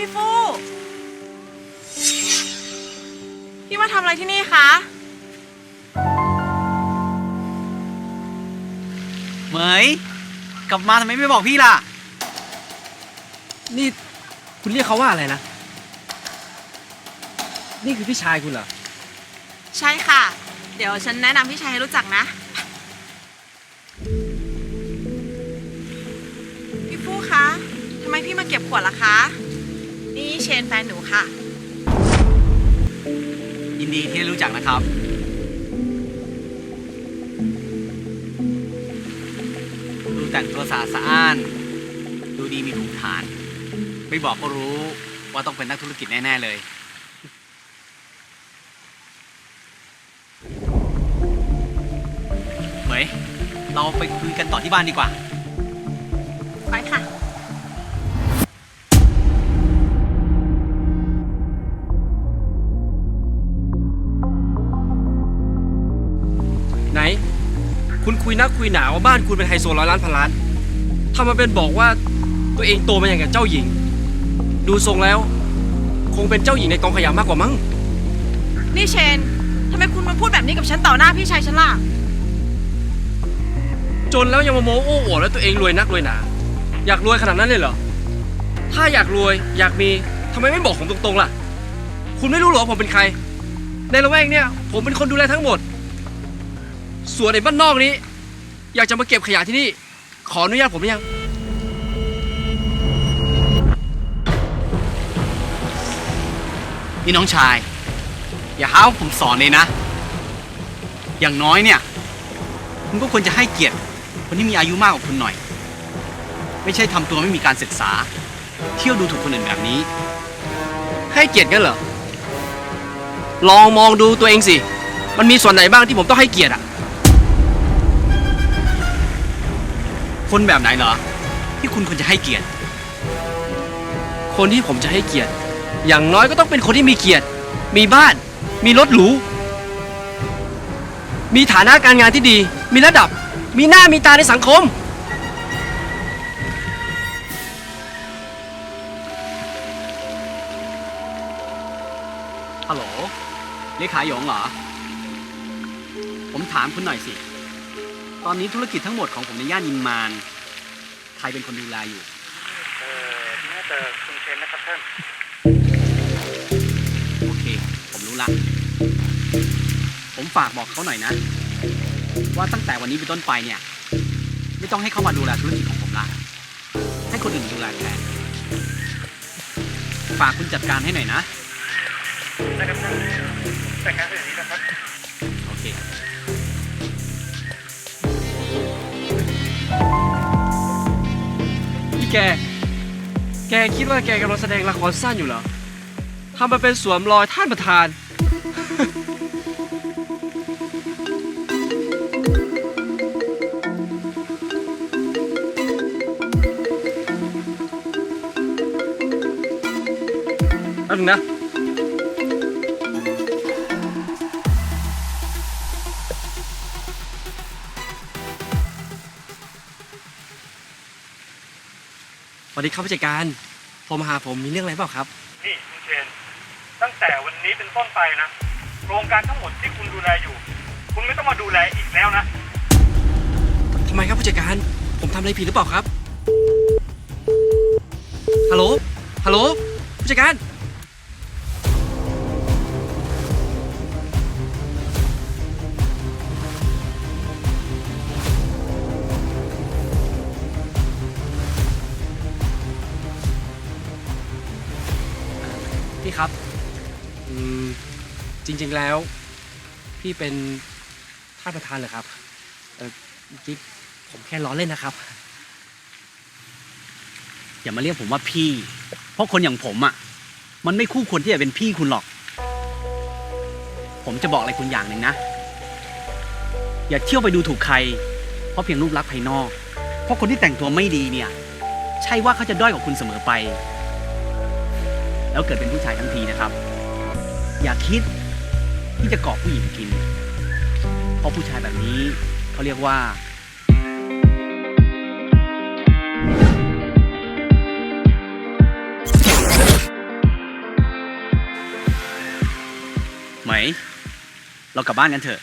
พี่ฟู่พี่มาทำอะไรที่นี่คะ เหมย กลับมาทำไมไม่บอกพี่ล่ะ นี่คุณเรียกเขาว่าอะไรนะ นี่คือพี่ชายคุณเหรอ ใช่ค่ะ เดี๋ยวฉันแนะนำพี่ชายให้รู้จักนะ พี่ฟู่คะทำไมพี่มาเก็บขวดล่ะคะ นี่เชนแฟนหนูค่ะ ยินดีที่ได้รู้จักนะครับ ดูแต่งตัวสะอาดสะอ้าน ดูดีมีภูมิฐาน ไม่บอกก็รู้ว่าต้องเป็นนักธุรกิจแน่ ๆ เลย เหมยเราไปคุยกันต่อที่บ้านดีกว่า ไปค่ะ คุณคุยนักคุยหนาว่าบ้านคุณเป็นไฮโซร้อยล้านพันล้านทำมาเป็นบอกว่าตัวเองโตมาอย่างกับเจ้าหญิง ดูทรงแล้ว คงเป็นเจ้าหญิงในกองขยะมากกว่ามั้ง นี่เชน ทำไมคุณมาพูดแบบนี้กับฉันต่อหน้าพี่ชายฉันล่ะ จนแล้วยังมาโม้โอ้อวดแล้วตัวเองรวยนักรวยหนา อยากรวยขนาดนั้นเลยเหรอ ถ้าอยากรวยอยากมีทำไมไม่บอกผมตรงๆล่ะ คุณไม่รู้เหรอผมเป็นใคร ในละแวกเนี่ย ผมเป็นคนดูแลทั้งหมด ส่วนในบ้านนอกนี้ อยากจะมาเก็บขยะที่นี่ ขออนุญาตผมหรือยัง นี่น้องชาย อย่าหาว่าผมสอนเลยนะ อย่างน้อยเนี่ยคุณก็ควรจะให้เกียรติคนที่มีอายุมากกว่าคุณหน่อย ไม่ใช่ทำตัวไม่มีการศึกษา เที่ยวดูถูกคนอื่นแบบนี้ ให้เกียรติกันเหรอ ลองมองดูตัวเองสิ มันมีส่วนไหนบ้างที่ผมต้องให้เกียรติอะ คนแบบไหนเหรอ ที่คุณควรจะให้เกียรติ คนที่ผมจะให้เกียรติ อย่างน้อยก็ต้องเป็นคนที่มีเกียรติ มีบ้าน มีรถหรู มีฐานะการงานที่ดี มีระดับ มีหน้ามีตาในสังคม ฮัลโหลเลขาหยงเหรอ ผมถามคุณหน่อยสิ ตอนนี้ธุรกิจทั้งหมดของผมในย่านนิมมาน ใครเป็นคนดูแลอยู่ เอ่อน่าจะคุณเชนนะครับท่าน โอเค ผมรู้ละ ผมฝากบอกเขาหน่อยนะ ว่าตั้งแต่วันนี้เป็นต้นไปเนี่ย ไม่ต้องให้เขามาดูแลธุรกิจของผมละ ให้คนอื่นดูแลแทน ฝากคุณจัดการให้หน่อยนะ นะครับท่านแต่งงานเสร็จนี้นะครับ แก แกคิดว่าแกกำลังแสดงละครสั้นอยู่เหรอทำมาเป็นสวมรอยท่านประธาน อันนึงนะ วัสดีครับผู้จัดการโทรมาหาผมมีเรื่องอะไรเปล่าครับ นี่คุณเชน ตั้งแต่วันนี้เป็นต้นไปนะ โครงการทั้งหมดที่คุณดูแลอยู่ คุณไม่ต้องมาดูแลอีกแล้วนะ ทำไมครับผู้จัดการ ผมทำอะไรผิดหรือเปล่าครับ ฮัลโหล ฮัลโหล ผู้จัดการ ครับอืมจริงๆแล้ว พี่เป็นท่านประธานเหรอครับเออเมื่อกี้ผมแค่ล้อเล่นนะครับ อย่ามาเรียกผมว่าพี่ เพราะคนอย่างผมอะ มันไม่คู่ควรที่จะเป็นพี่คุณหรอก ผมจะบอกอะไรคุณอย่างหนึ่งนะ อย่าเที่ยวไปดูถูกใคร เพราะเพียงรูปลักษณ์ภายนอก เพราะคนที่แต่งตัวไม่ดีเนี่ย ใช่ว่าเขาจะด้อยกว่าคุณเสมอไป แล้วเกิดเป็นผู้ชายทั้งทีนะครับ อย่าคิดที่จะกอบผู้หญิงกิน เพราะผู้ชายแบบนี้เขาเรียกว่าไหม เรากลับบ้านกันเถอะ